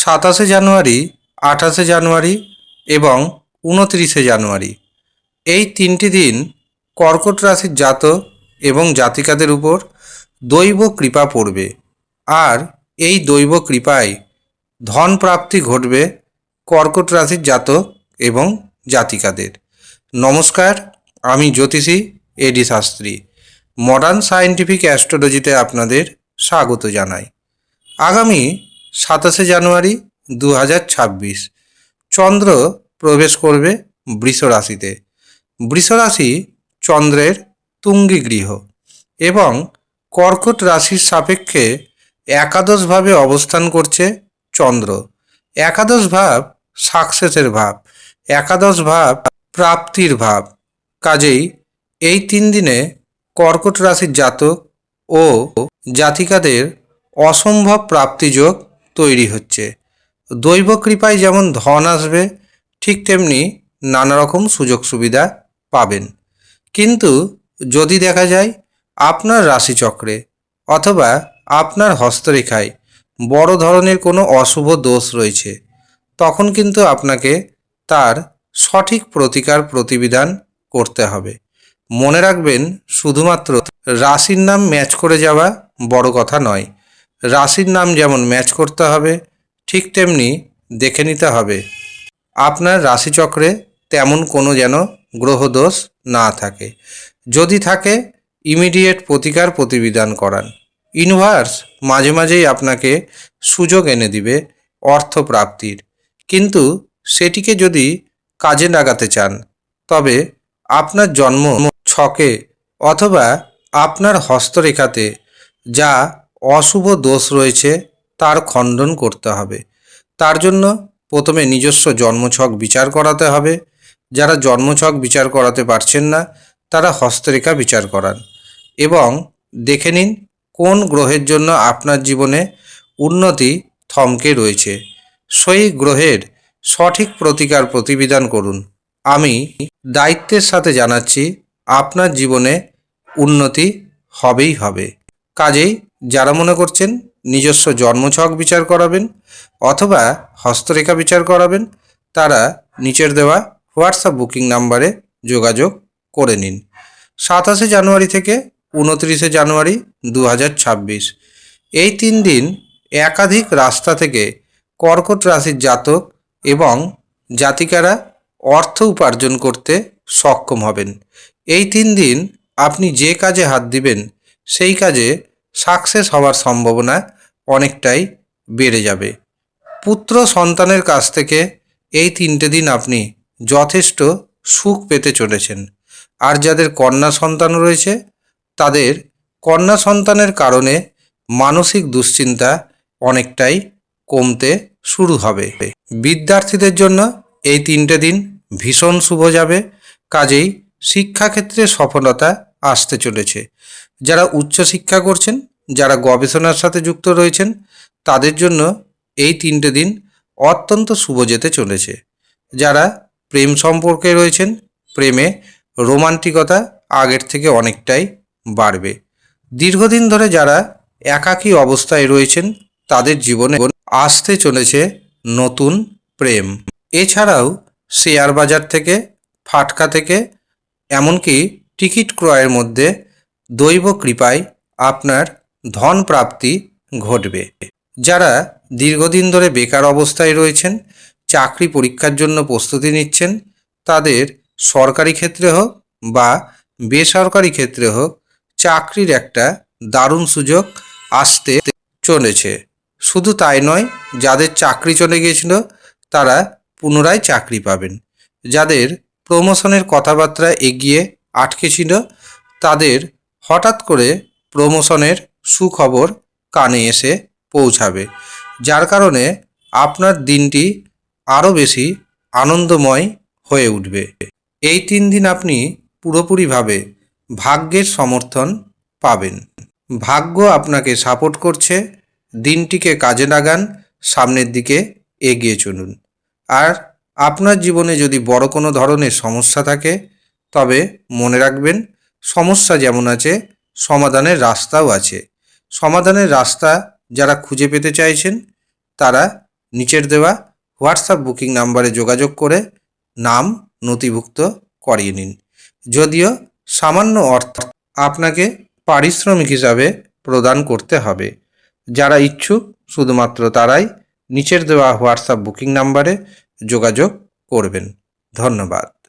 সাতাশে জানুয়ারি, আঠাশে জানুয়ারি এবং উনত্রিশে জানুয়ারি। এই তিনটি দিন কর্কট রাশির জাত এবং জাতিকাদের উপর দৈব কৃপা পড়বে। আর এই দৈব কৃপায় ধন প্রাপ্তি ঘটবে কর্কট রাশির জাতক এবং জাতিকাদের। নমস্কার, আমি জ্যোতিষী এডি শাস্ত্রী। মডার্ন সায়েন্টিফিক অ্যাস্ট্রোলজিতে আপনাদের স্বাগত জানাই। আগামী সাতাশে জানুয়ারি দু হাজার ছাব্বিশ। চন্দ্র প্রবেশ করবে বৃষ রাশিতে। বৃষ রাশি চন্দ্রের তুঙ্গি গৃহ এবং কর্কট রাশির সাপেক্ষে একাদশভাবে অবস্থান করছে চন্দ্র। একাদশ ভাব সাকসেসের ভাব, একাদশ ভাব প্রাপ্তির ভাব। কাজেই এই তিন দিনে কর্কট রাশির জাতক ও জাতিকাদের অসম্ভব প্রাপ্তিযোগ তৈরি হচ্ছে। দৈব কৃপায় যেমন ধন আসবে, ঠিক তেমনি নানা রকম সুযোগ সুবিধা পাবেন। কিন্তু যদি দেখা যায় আপনার রাশিচক্রে অথবা আপনার হস্তরেখায় বড় ধরনের কোনো অশুভ দোষ রয়েছে, তখন কিন্তু আপনাকে তার সঠিক প্রতিকার প্রতিবিধান করতে হবে। মনে রাখবেন, শুধুমাত্র রাশির নাম ম্যাচ করে যাওয়া বড় কথা নয় রাশির নাম যেমন ম্যাচ করতে হবে, ঠিক তেমনি দেখে নিতে হবে। আপনার রাশিচক্রে তেমন কোনো যেন গ্রহদোষ না থাকে। যদি থাকে ইমিডিয়েট প্রতিকার প্রতিবিধান করান। ইউনিভার্স মাঝে মাঝেই আপনাকে সুযোগ এনে দিবে অর্থ প্রাপ্তির। কিন্তু সেটিকে যদি কাজে লাগাতে চান, তবে আপনার জন্ম ছকে অথবা আপনার হস্তরেখাতে, যা অশুভ দোষ রয়েছে, তার খণ্ডন করতে হবে। তার জন্য প্রথমে নিজস্ব জন্মছক বিচার করাতে হবে। যারা জন্মছক বিচার করাতে পারছেন না, তারা হস্তরেখা বিচার করান। এবং দেখে নিন কোন গ্রহের জন্য আপনার জীবনে উন্নতি থমকে রয়েছে। সেই গ্রহের সঠিক প্রতিকার প্রতিবিধান করুন। আমি দায়িত্বের সাথে জানাচ্ছি, আপনার জীবনে উন্নতি হবেই হবে। কাজেই যারা মনে করছেন নিজস্ব জন্মছক বিচার করাবেন অথবা হস্তরেখা বিচার করাবেন, তারা নিচের দেওয়া হোয়াটসঅ্যাপ বুকিং নাম্বারে যোগাযোগ করে নিন। সাতাশে জানুয়ারি থেকে উনত্রিশে জানুয়ারি দু হাজার ছাব্বিশ। এই তিন দিন একাধিক রাস্তা থেকে কর্কট রাশির জাতক এবং জাতিকারা অর্থ উপার্জন করতে সক্ষম হবেন। এই তিন দিন আপনি যে কাজে হাত দিবেন, সেই কাজে সাকসেস হওয়ার সম্ভাবনা অনেকটাই বেড়ে যাবে। পুত্র সন্তানের কাছ থেকে এই তিনটে দিন আপনি যথেষ্ট সুখ পেতে চলেছেন। আর যাদের কন্যা সন্তান রয়েছে, তাদের কন্যা সন্তানের কারণে মানসিক দুশ্চিন্তা অনেকটাই কমতে শুরু হবে। বিদ্যার্থীদের জন্য এই তিনটে দিন ভীষণ শুভ যাবে। কাজেই শিক্ষাক্ষেত্রে সফলতা আসতে চলেছে। যারা উচ্চশিক্ষা করছেন, যারা গবেষণার সাথে যুক্ত রয়েছেন, তাদের জন্য এই তিনটে দিন অত্যন্ত শুভ যেতে চলেছে। যারা প্রেম সম্পর্কে রয়েছেন, প্রেমে রোমান্টিকতা আগের থেকে অনেকটাই বাড়বে। দীর্ঘদিন ধরে যারা একাকী অবস্থায় রয়েছেন, তাদের জীবনে আসতে চলেছে নতুন প্রেম। এছাড়াও শেয়ার বাজার থেকে, ফাটকা থেকে, এমনকি টিকিট ক্রয়ের মধ্যে দৈব কৃপায় আপনার ধন প্রাপ্তি ঘটবে। যারা দীর্ঘদিন ধরে বেকার অবস্থায় রয়েছেন, চাকরি পরীক্ষার জন্য প্রস্তুতি নিচ্ছেন, তাদের সরকারি ক্ষেত্রে হোক বা বেসরকারি ক্ষেত্রে হোক, চাকরির একটা দারুণ সুযোগ আসতে চলেছে। শুধু তাই নয়, যাদের চাকরি চলে গিয়েছিল, তারা পুনরায় চাকরি পাবেন। যাদের প্রমোশনের কথাবার্তা এগিয়ে আটকে ছিল, তাদের হঠাৎ করে প্রমোশনের সুখবর কানে এসে পৌঁছাবে, যার কারণে আপনার দিনটি আরও বেশি আনন্দময় হয়ে উঠবে। এই তিন দিন আপনি পুরোপুরিভাবে ভাগ্যের সমর্থন পাবেন। ভাগ্য আপনাকে সাপোর্ট করছে, দিনটিকে কাজে লাগান, সামনের দিকে এগিয়ে চলুন। আর আপনার জীবনে যদি বড় কোনো ধরনের সমস্যা থাকে, তবে মনে রাখবেন সমস্যা যেমন আছে, সমাধানের রাস্তাও আছে। সমাধানের রাস্তা যারা খুঁজে পেতে চাইছেন, তারা নিচের দেওয়া হোয়াটসঅ্যাপ বুকিং নাম্বারে যোগাযোগ করে নাম নথিভুক্ত করিয়ে নিন। যদিও সামান্য অর্থ আপনাকে পারিশ্রমিক হিসাবে প্রদান করতে হবে। যারা ইচ্ছুক, শুধুমাত্র তারাই নিচের দেওয়া হোয়াটসঅ্যাপ বুকিং নাম্বারে যোগাযোগ করবেন। ধন্যবাদ।